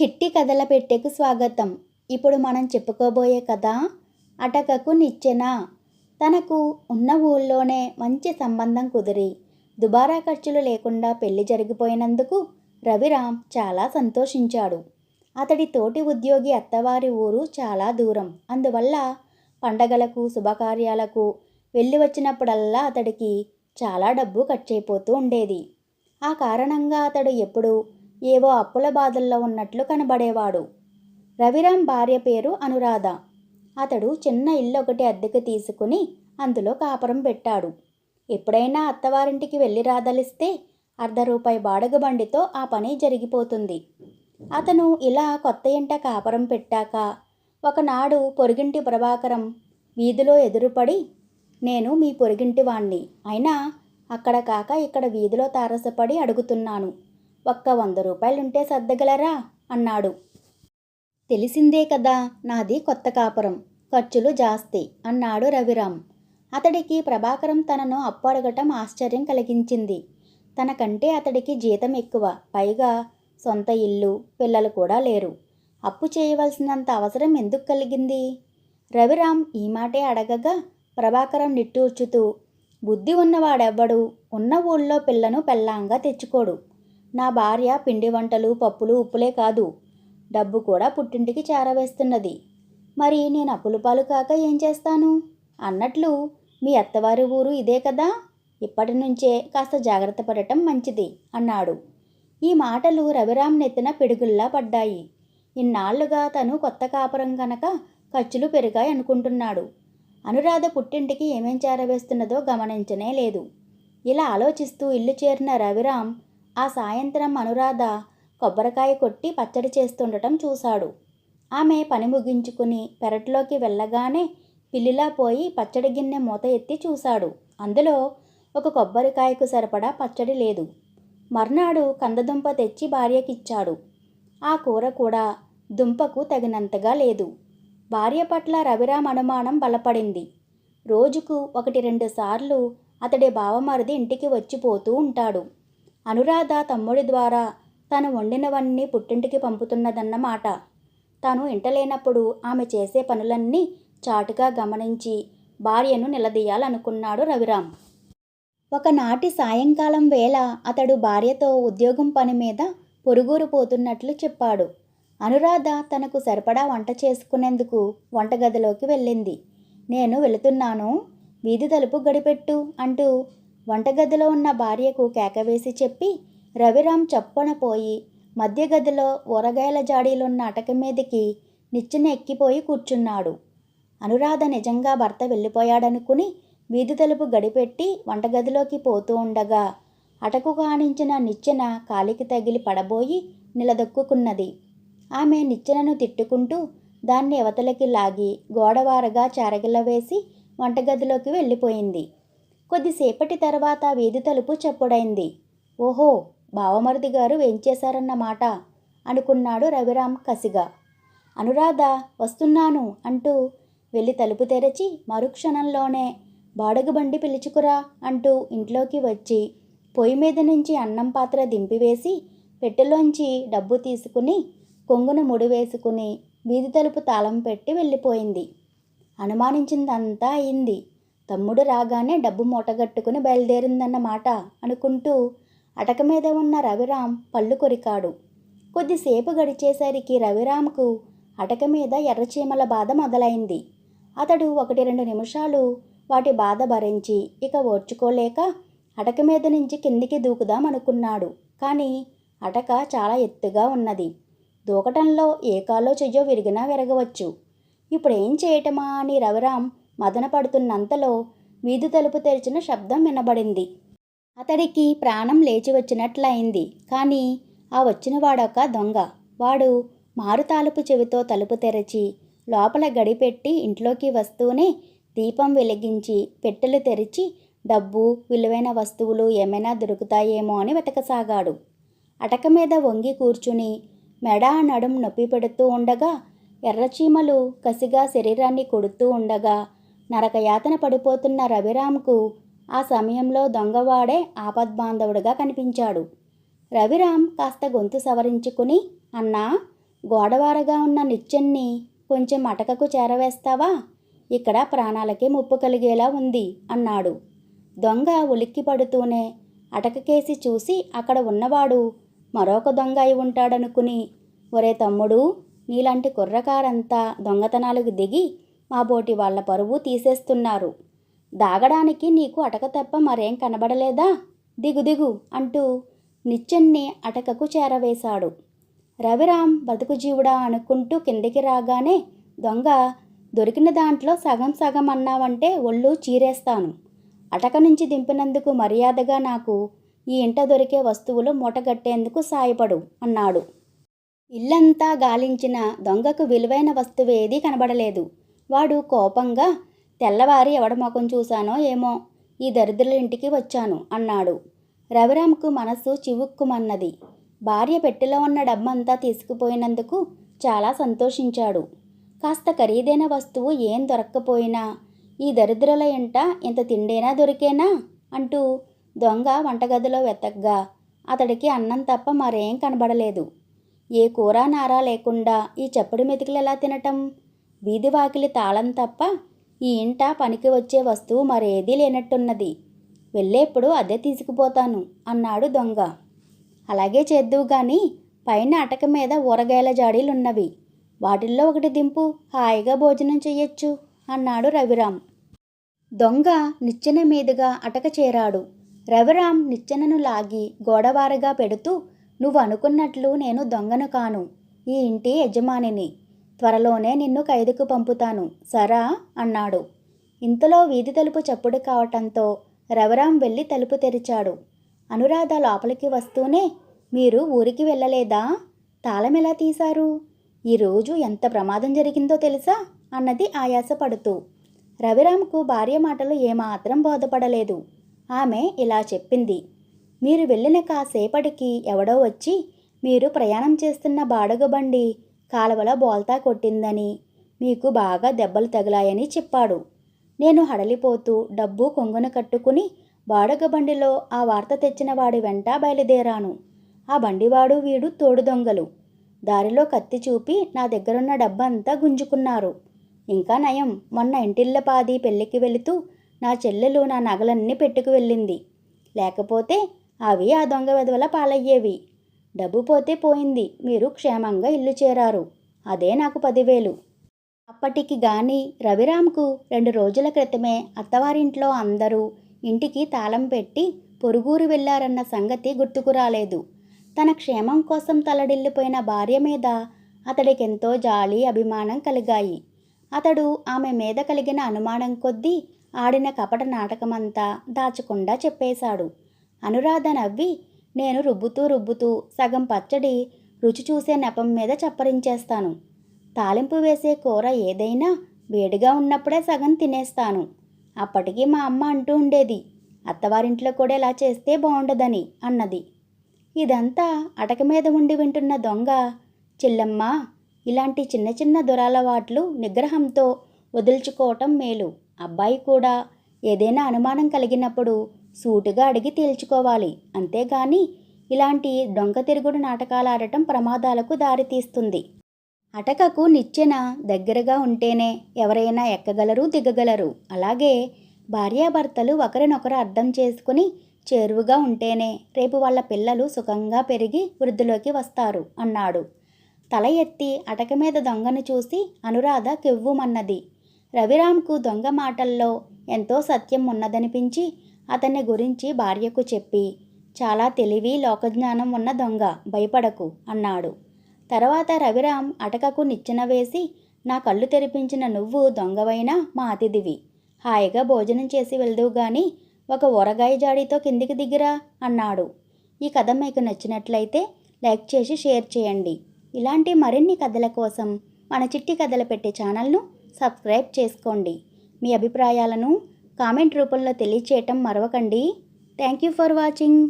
చిట్టి కథల పెట్టెకు స్వాగతం. ఇప్పుడు మనం చెప్పుకోబోయే కథ అటకకు నిచ్చెన. తనకు ఉన్న ఊళ్ళోనే మంచి సంబంధం కుదిరి. దుబారా ఖర్చులు లేకుండా పెళ్ళి జరిగిపోయినందుకు రవిరామ్ చాలా సంతోషించాడు. అతడి తోటి ఉద్యోగి అత్తవారి ఊరు చాలా దూరం. అందువల్ల పండగలకు శుభకార్యాలకు వెళ్ళి వచ్చినప్పుడల్లా అతడికి చాలా డబ్బు ఖర్చయిపోతూ ఉండేది. ఆ కారణంగా అతడు ఎప్పుడూ ఏవో అప్పుల బాధల్లో ఉన్నట్లు కనబడేవాడు. రవిరామ్ భార్య పేరు అనురాధ. అతడు చిన్న ఇల్లు ఒకటి అద్దెకు తీసుకుని అందులో కాపురం పెట్టాడు. ఎప్పుడైనా అత్తవారింటికి వెళ్ళి రాదలిస్తే అర్ధ రూపాయి బాడగ బండితో ఆ పని జరిగిపోతుంది. అతను ఇలా కొత్త ఇంట కాపురం పెట్టాక ఒకనాడు పొరుగింటి ప్రభాకరం వీధిలో ఎదురుపడి నేను మీ పొరుగింటి వాణ్ణి. అయినా అక్కడ కాక ఇక్కడ వీధిలో తారసపడి అడుగుతున్నాను. ఒక్క వంద రూపాయలుంటే సర్దగలరా? అన్నాడు. తెలిసిందే కదా నాది కొత్త కాపురం ఖర్చులు జాస్తి అన్నాడు రవిరామ్. అతడికి ప్రభాకరం తనను అప్పు అడగటం ఆశ్చర్యం కలిగించింది. తనకంటే అతడికి జీతం ఎక్కువ పైగా సొంత ఇల్లు పిల్లలు కూడా లేరు. అప్పు చేయవలసినంత అవసరం ఎందుకు కలిగింది? రవిరామ్ ఈ మాటే అడగగా ప్రభాకరం నిట్టూర్చుతూ బుద్ధి ఉన్నవాడెవ్వడు? ఉన్న ఊళ్ళో పిల్లను పెళ్ళాంగా తెచ్చుకోడు. నా భార్య పిండి వంటలు పప్పులు ఉప్పులే కాదు. డబ్బు కూడా పుట్టింటికి చేరవేస్తున్నది. మరి నేను అప్పులు పాలు కాక ఏం చేస్తాను? అన్నట్లు మీ అత్తవారి ఊరు ఇదే కదా? ఇప్పటి నుంచే కాస్త జాగ్రత్త పడటం మంచిది అన్నాడు. ఈ మాటలు రవిరామ్ నెత్తిన పిడుగుల్లా పడ్డాయి. ఇన్నాళ్ళుగా తను కొత్త కాపురం గనక ఖర్చులు పెరిగాయి అనుకుంటున్నాడు. అనురాధ పుట్టింటికి ఏమేం చేరవేస్తున్నదో గమనించనే లేదు. ఇలా ఆలోచిస్తూ ఇల్లు చేరిన రవిరామ్ ఆ సాయంత్రం అనురాధ కొబ్బరికాయ కొట్టి పచ్చడి చేస్తుండటం చూశాడు. ఆమె పని ముగించుకుని పెరట్లోకి వెళ్ళగానే పిల్లిలా పోయి పచ్చడి గిన్నె మూత ఎత్తి చూశాడు. అందులో ఒక కొబ్బరికాయకు సరిపడా పచ్చడి లేదు. మర్నాడు కందదుంప తెచ్చి భార్యకిచ్చాడు. ఆ కూర కూడా దుంపకు తగినంతగా లేదు. భార్య పట్ల రవిరామ్ అనుమానం బలపడింది. రోజుకు ఒకటి రెండు సార్లు అతడి బావమరిది ఇంటికి వచ్చిపోతూ ఉంటాడు. అనురాధ తమ్ముడి ద్వారా తను వండినవన్నీ పుట్టింటికి పంపుతున్నదన్నమాట తను ఇంటలేనప్పుడు ఆమె చేసే పనులన్నీ చాటుగా గమనించి భార్యను నిలదీయాలనుకున్నాడు రవిరామ్. ఒకనాటి సాయంకాలం వేళ అతడు భార్యతో ఉద్యోగం పని మీద పొరుగురు పోతున్నట్లు చెప్పాడు. అనురాధ తనకు సరిపడా వంట చేసుకునేందుకు వంటగదిలోకి వెళ్ళింది. నేను వెళుతున్నాను. వీధి తలుపు గడిపెట్టు అంటూ వంటగదిలో ఉన్న భార్యకు కేకవేసి చెప్పి రవిరామ్ చప్పున పోయి మధ్య గదిలో ఊరగాయల జాడీలున్న అటక మీదకి నిచ్చెన ఎక్కిపోయి కూర్చున్నాడు. అనురాధ నిజంగా భర్త వెళ్ళిపోయాడనుకుని వీధి తలుపు గడిపెట్టి వంటగదిలోకి పోతూ ఉండగా అటకు కానించిన నిచ్చెన కాలికి తగిలి పడబోయి నిలదొక్కున్నది ఆమె నిచ్చెనను తిట్టుకుంటూ దాన్ని అవతలకి లాగి గోడవారగా చారగిల్ల వంటగదిలోకి వెళ్ళిపోయింది. కొద్దిసేపటి తర్వాత వీధి తలుపు చప్పుడైంది. ఓహో బావమరిది గారు వేంచేశారన్నమాట అనుకున్నాడు రవిరామ్ కసిగా. అనురాధ వస్తున్నాను అంటూ వెళ్ళి తలుపు తెరచి మరుక్షణంలోనే బాడుగు బండి పిలుచుకురా అంటూ ఇంట్లోకి వచ్చి పొయ్యి మీద నుంచి అన్నం పాత్ర దింపివేసి పెట్టెలోంచి డబ్బు తీసుకుని కొంగున ముడి వేసుకుని వీధి తలుపు తాళం పెట్టి వెళ్ళిపోయింది. అనుమానించిందంతా అయింది. తమ్ముడు రాగానే డబ్బు మూటగట్టుకుని బయలుదేరిందన్నమాట అనుకుంటూ అటక మీద ఉన్న రవిరామ్ పళ్ళు కొరికాడు. కొద్దిసేపు గడిచేసరికి రవిరామ్కు అటక మీద ఎర్రచీమల బాధ మొదలైంది. అతడు ఒకటి రెండు నిమిషాలు వాటి బాధ భరించి ఇక ఓర్చుకోలేక అటక మీద నుంచి కిందికి దూకుదాం అనుకున్నాడు. కానీ అటక చాలా ఎత్తుగా ఉన్నది. దూకటంలో ఏ కాలో చెయ్యో విరిగినా విరగవచ్చు. ఇప్పుడేం చేయటమా అని రవిరామ్ మదనపడుతున్నంతలో వీధి తలుపు తెరిచిన శబ్దం వినబడింది. అతడికి ప్రాణం లేచి వచ్చినట్లయింది. కానీ ఆ వచ్చిన వాడొక దొంగ. వాడు మారుతాలుపు చెవితో తలుపు తెరచి లోపల గడిపెట్టి ఇంట్లోకి వస్తూనే దీపం వెలిగించి పెట్టెలు తెరిచి డబ్బు విలువైన వస్తువులు ఏమైనా దొరుకుతాయేమో అని వెతకసాగాడు. అటక మీద వంగి కూర్చుని మెడ నడుం నొప్పి పెడుతూ ఉండగా ఎర్రచీమలు కసిగా శరీరాన్ని కొడుతూ ఉండగా నరకయాతన పడిపోతున్న రవిరామ్కు ఆ సమయంలో దొంగవాడే ఆపద్బాంధవుడిగా కనిపించాడు. రవిరామ్ కాస్త గొంతు సవరించుకుని అన్నా గోడవారగా ఉన్న నిచ్చెన్ని కొంచెం అటకకు చేరవేస్తావా? ఇక్కడ ప్రాణాలకే ముప్పు కలిగేలా ఉంది అన్నాడు. దొంగ ఉలిక్కి పడుతూనే అటకకేసి చూసి అక్కడ ఉన్నవాడు మరొక దొంగ అయి ఉంటాడనుకుని ఒరే తమ్ముడు నీలాంటి కుర్రకారంతా దొంగతనాలకు దిగి మా బోటి వాళ్ళ పరువు తీసేస్తున్నారు. దాగడానికి నీకు అటక తప్ప మరేం కనబడలేదా? దిగు దిగు అంటూ నిచ్చెన్ని అటకకు చేరవేశాడు. రవిరామ్ బతుకు జీవుడా అనుకుంటూ కిందికి రాగానే దొంగ దొరికిన దాంట్లో సగం సగం అన్నావంటే ఒళ్ళు చీరేస్తాను. అటక నుంచి దింపినందుకు మర్యాదగా నాకు ఈ ఇంట దొరికే వస్తువులు మూటగట్టేందుకు సాయపడు అన్నాడు. ఇల్లంతా గాలించిన దొంగకు విలువైన వస్తువు ఏదీ కనబడలేదు. వాడు కోపంగా తెల్లవారి ఎవడమొఖం చూశానో ఏమో ఈ దరిద్రుల ఇంటికి వచ్చాను అన్నాడు. రవిరామ్కు మనస్సు చివుక్కుమన్నది. భార్య పెట్టెలో ఉన్న డబ్బంతా తీసుకుపోయినందుకు చాలా సంతోషించాడు. కాస్త ఖరీదైన వస్తువు ఏం దొరక్కపోయినా ఈ దరిద్రుల ఇంట ఇంత తిండేనా దొరికేనా? అంటూ దొంగ వంటగదిలో వెతగ్గా అతడికి అన్నం తప్ప మరేం కనబడలేదు. ఏ కూర నారా లేకుండా ఈ చప్పుడు మెతుకులు ఎలా తినటం? వీధి వాకిలి తాళం తప్ప ఈ ఇంట పనికి వచ్చే వస్తువు మరేదీ లేనట్టున్నది. వెళ్ళేప్పుడు అదే తీసుకుపోతాను అన్నాడు దొంగ. అలాగే చేద్దువు గాని పైన అటక మీద ఊరగాయల జాడీలున్నవి. వాటిల్లో ఒకటి దింపు హాయిగా భోజనం చెయ్యొచ్చు అన్నాడు రవిరామ్. దొంగ నిచ్చెన మీదుగా అటక చేరాడు. రవిరామ్ నిచ్చెనను లాగి గోడవారగా పెడుతూ నువ్వు అనుకున్నట్లు నేను దొంగను కాను. ఈ ఇంటి యజమానిని త్వరలోనే నిన్ను ఖైదుకు పంపుతాను సరా? అన్నాడు. ఇంతలో వీధి తలుపు చప్పుడు కావటంతో రవిరామ్ వెళ్ళి తలుపు తెరిచాడు. అనురాధ లోపలికి వస్తూనే మీరు ఊరికి వెళ్ళలేదా? తాళం ఎలా తీశారు? ఈరోజు ఎంత ప్రమాదం జరిగిందో తెలుసా? అన్నది ఆయాసపడుతూ. రవిరామ్కు భార్య మాటలు ఏమాత్రం బోధపడలేదు. ఆమె ఇలా చెప్పింది. మీరు వెళ్ళిన కాసేపటికి ఎవడో వచ్చి మీరు ప్రయాణం చేస్తున్న బాడుగ బండి కాలువలో బోల్తా కొట్టిందని మీకు బాగా దెబ్బలు తగిలాయని చెప్పాడు. నేను హడలిపోతూ డబ్బు కొంగున కట్టుకుని బాడగ బండిలో ఆ వార్త తెచ్చిన వాడి వెంట బయలుదేరాను. ఆ బండివాడు వీడు తోడు దొంగలు. దారిలో కత్తి చూపి నా దగ్గరున్న డబ్బంతా గుంజుకున్నారు. ఇంకా నయం మొన్న ఇంటిల్లపాది పెళ్ళికి వెళుతూ నా చెల్లెలు నా నగలన్నీ పెట్టుకు వెళ్ళింది. లేకపోతే అవి ఆ దొంగ వెధవల పాలయ్యేవి. డబ్బు పోతే పోయింది. మీరు క్షేమంగా ఇల్లు చేరారు. అదే నాకు పదివేలు. అప్పటికి గాని రవిరామ్కు రెండు రోజుల క్రితమే అత్తవారింట్లో అందరూ ఇంటికి తాళం పెట్టి పొరుగురు వెళ్ళారన్న సంగతి గుర్తుకు రాలేదు. తన క్షేమం కోసం తలడిల్లిపోయిన భార్య మీద అతడికెంతో జాలి అభిమానం కలిగాయి. అతడు ఆమె మీద కలిగిన అనుమానం కొద్దీ ఆడిన కపట నాటకమంతా దాచకుండా చెప్పేశాడు. అనురాధ నవ్వి నేను రుబ్బుతూ రుబ్బుతూ సగం పచ్చడి రుచి చూసే నెపం మీద చప్పరించేస్తాను. తాలింపు వేసే కూర ఏదైనా వేడిగా ఉన్నప్పుడే సగం తినేస్తాను. అప్పటికి మా అమ్మ అంటూ ఉండేది అత్తవారింట్లో కూడా ఇలా చేస్తే బాగుండదని అన్నది. ఇదంతా అటక మీద ఉండి వింటున్న దొంగ చెల్లమ్మ ఇలాంటి చిన్న చిన్న దురాలవాట్లు నిగ్రహంతో వదుల్చుకోవటం మేలు. అబ్బాయి కూడా ఏదైనా అనుమానం కలిగినప్పుడు సూటుగా అడిగి తేల్చుకోవాలి. అంతేగాని ఇలాంటి దొంగ తిరుగుడు నాటకాలు ఆడటం ప్రమాదాలకు దారితీస్తుంది అటకకు నిచ్చెన దగ్గరగా ఉంటేనే ఎవరైనా ఎక్కగలరు దిగగలరు. అలాగే భార్యాభర్తలు ఒకరినొకరు అర్థం చేసుకుని చేరువుగా ఉంటేనే రేపు వాళ్ళ పిల్లలు సుఖంగా పెరిగి వృద్ధిలోకి వస్తారు అన్నాడు. తల ఎత్తి అటక మీద దొంగను చూసి అనురాధ కెవ్వుమన్నది. రవిరామ్కు దొంగ మాటల్లో ఎంతో సత్యం ఉన్నదనిపించి అతన్ని గురించి భార్యకు చెప్పి చాలా తెలివి లోకజ్ఞానం ఉన్న దొంగ భయపడకు అన్నాడు. తర్వాత రవిరామ్ అటకకు నిచ్చెన వేసి నా కళ్ళు తెరిపించిన నువ్వు దొంగవైనా మా అతిథివి. హాయిగా భోజనం చేసి వెళ్దువు గాని ఒక ఊరగాయ జాడీతో కిందికి దిగిరా అన్నాడు. ఈ కథ మీకు నచ్చినట్లయితే లైక్ చేసి షేర్ చేయండి. ఇలాంటి మరిన్ని కథల కోసం మన చిట్టి కథలు పెట్టే ఛానల్ను సబ్స్క్రైబ్ చేసుకోండి. మీ అభిప్రాయాలను కామెంట్ రూపంలో తెలియచేయటం మరవకండి. Thank you for watching.